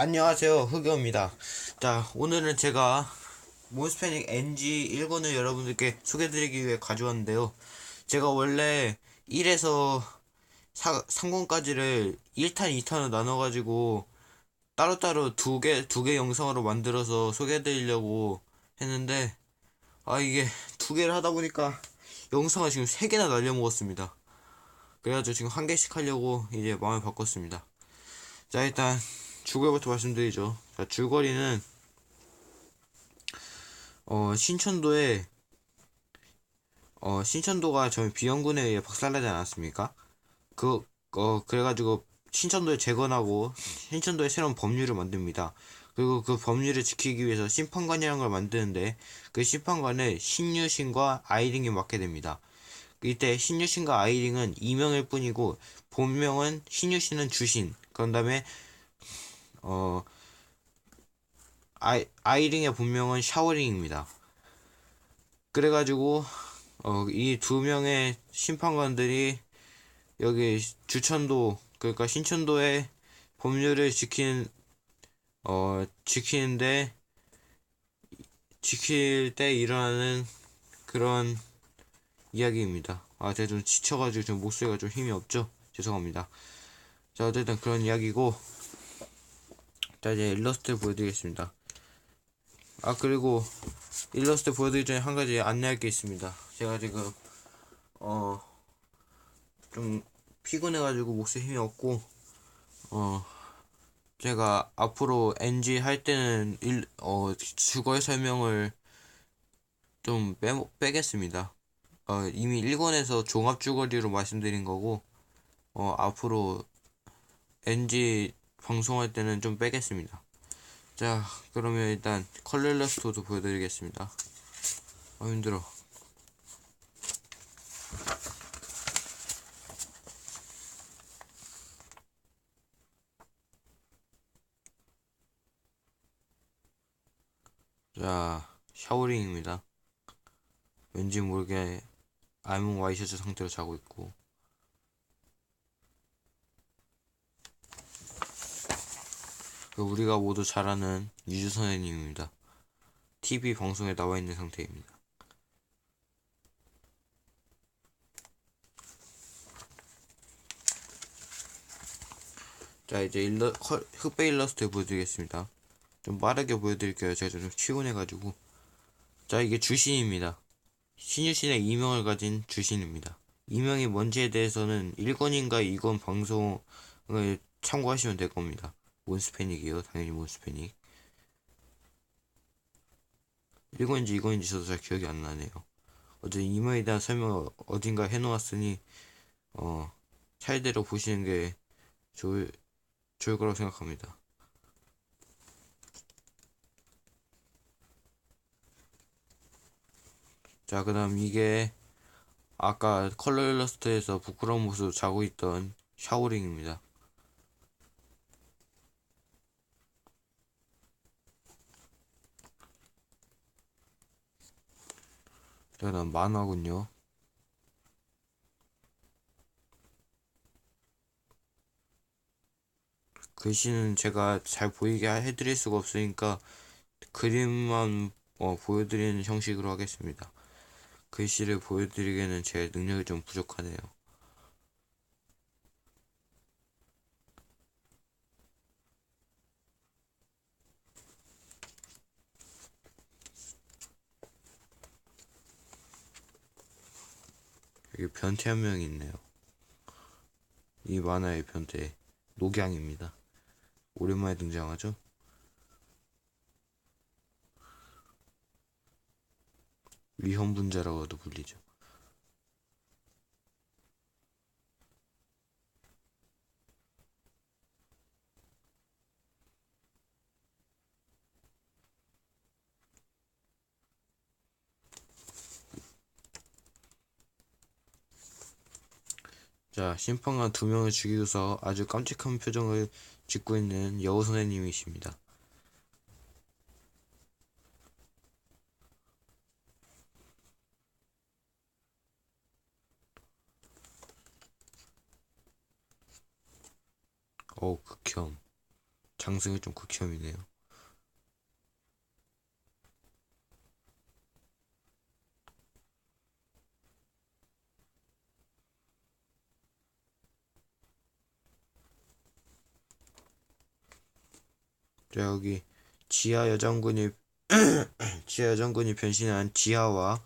안녕하세요 흑여입니다. 자 오늘은 제가 몬스패닉 NG 1권을 여러분들께 소개해드리기 위해 가져왔는데요. 제가 원래 1에서 4, 3권까지를 1탄 2탄으로 나눠가지고 따로따로 두개 두 개 영상으로 만들어서 소개해드리려고 했는데 아 이게 두 개를 하다 보니까 영상을 지금 세 개나 날려먹었습니다. 그래가지고 지금 한 개씩 하려고 이제 마음을 바꿨습니다. 자 일단 줄거리부터 말씀드리죠. 자, 줄거리는 어, 신천도에 어, 신천도가 저희 비영군에 의해 박살나지 않았습니까? 그, 어, 그래가지고 신천도에 재건하고 신천도에 새로운 법률을 만듭니다. 그리고 그 법률을 지키기 위해서 심판관이라는 걸 만드는데 그 심판관을 신유신과 아이링이 맡게 됩니다. 이때 신유신과 아이링은 이명일 뿐이고 본명은 신유신은 주신 그런 다음에 어, 아이, 아이링의 본명은 샤워링입니다. 그래가지고, 어, 이 두 명의 심판관들이 여기 주천도, 그러니까 신천도의 법률을 지킨, 어, 지키는데, 지킬 때 일어나는 그런 이야기입니다. 아, 제가 좀 지쳐가지고 좀 목소리가 좀 힘이 없죠? 죄송합니다. 자, 어쨌든 그런 이야기고, 자 이제 일러스트를 보여드리겠습니다. 아 그리고 일러스트 보여드리기 전에 한 가지 안내할 게 있습니다. 제가 지금 어 좀 피곤해가지고 목소리 힘이 없고 어 제가 앞으로 NG 할 때는 일, 어 주거의 설명을 좀 빼, 빼겠습니다. 어 이미 1권에서 종합 주거리로 말씀드린 거고 어 앞으로 NG 방송할 때는 좀 빼겠습니다. 자, 그러면 일단 컬러 일러스트도 보여드리겠습니다. 아, 힘들어. 자, 샤워링입니다. 왠지 모르게 알몸 와이셔츠 상태로 자고 있고 그 우리가 모두 잘 아는 유주 선생님입니다. TV 방송에 나와 있는 상태입니다. 자 이제 일러, 흑백 일러스트 보여드리겠습니다. 좀 빠르게 보여드릴게요. 제가 좀 피곤해가지고 자 이게 주신입니다. 신유신의 이명을 가진 주신입니다. 이명이 뭔지에 대해서는 1권인가 2권 방송을 참고하시면 될 겁니다. 몬스패닉이요. 당연히 몬스패닉. 1권인지 2권인지 저도 잘 기억이 안 나네요. 어제 이모에 대한 설명을 어딘가 해놓았으니 어 차이대로 보시는 게 좋을, 좋을 거라고 생각합니다. 자 그 다음 이게 아까 컬러 일러스트에서 부끄러운 모습 자고 있던 샤오링입니다 대단 만화군요. 글씨는 제가 잘 보이게 해드릴 수가 없으니까 그림만 어, 보여드리는 형식으로 하겠습니다. 글씨를 보여드리기에는 제 능력이 좀 부족하네요. 여기 변태 한 명이 있네요. 이 만화의 변태 녹양입니다. 오랜만에 등장하죠? 위험분자라고도 불리죠. 자, 심판관 두 명을 죽이고서 아주 깜찍한 표정을 짓고 있는 여우 선생님이십니다. 어우, 극혐. 장승이 좀 극혐이네요. 자, 여기 지하 여장군이 지하 여장군이 변신한 지하와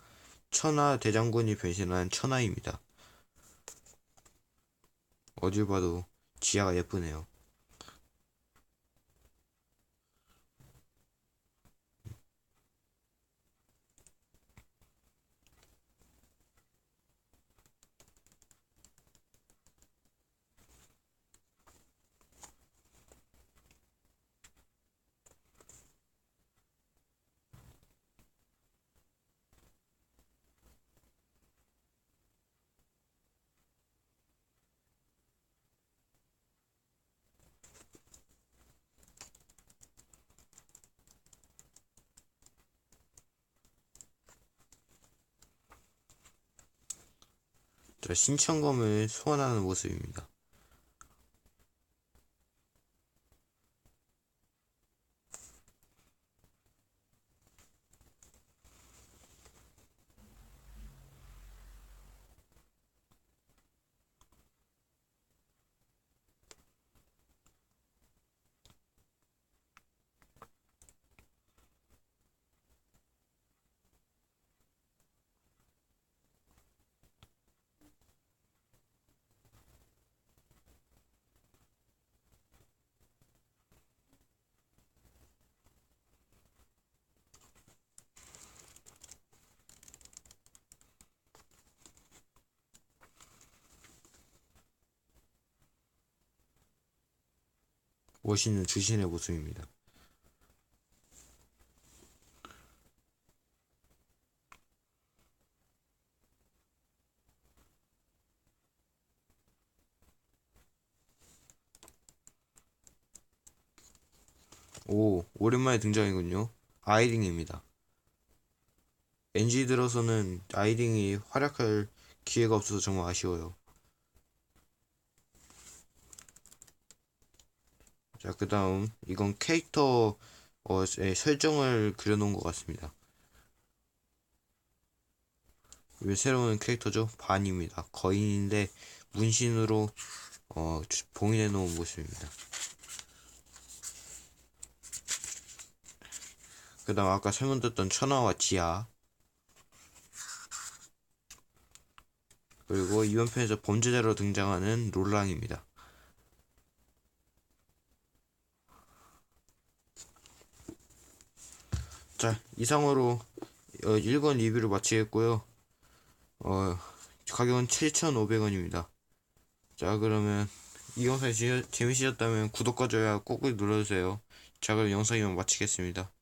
천하 대장군이 변신한 천하입니다. 어딜 봐도 지하가 예쁘네요. 신청검을 소환하는 모습입니다. 멋있는 주신의 모습입니다. 오, 오랜만에 등장이군요. 아이링입니다. NG 들어서는 아이링이 활약할 기회가 없어서 정말 아쉬워요. 자, 그 다음, 이건 캐릭터, 어, 의 설정을 그려놓은 것 같습니다. 왜 새로운 캐릭터죠? 반입니다. 거인인데, 문신으로, 어, 봉인해 놓은 모습입니다. 그 다음, 아까 설명드렸던 천하와 지하. 그리고 이번 편에서 범죄자로 등장하는 롤랑입니다. 자, 이상으로 어, 1권 리뷰를 마치겠고요. 어, 가격은 7,500원입니다. 자, 그러면 이 영상이 지- 재밌으셨다면 구독과 좋아요 꾹꾹 눌러주세요. 자, 그럼 영상 이만 마치겠습니다.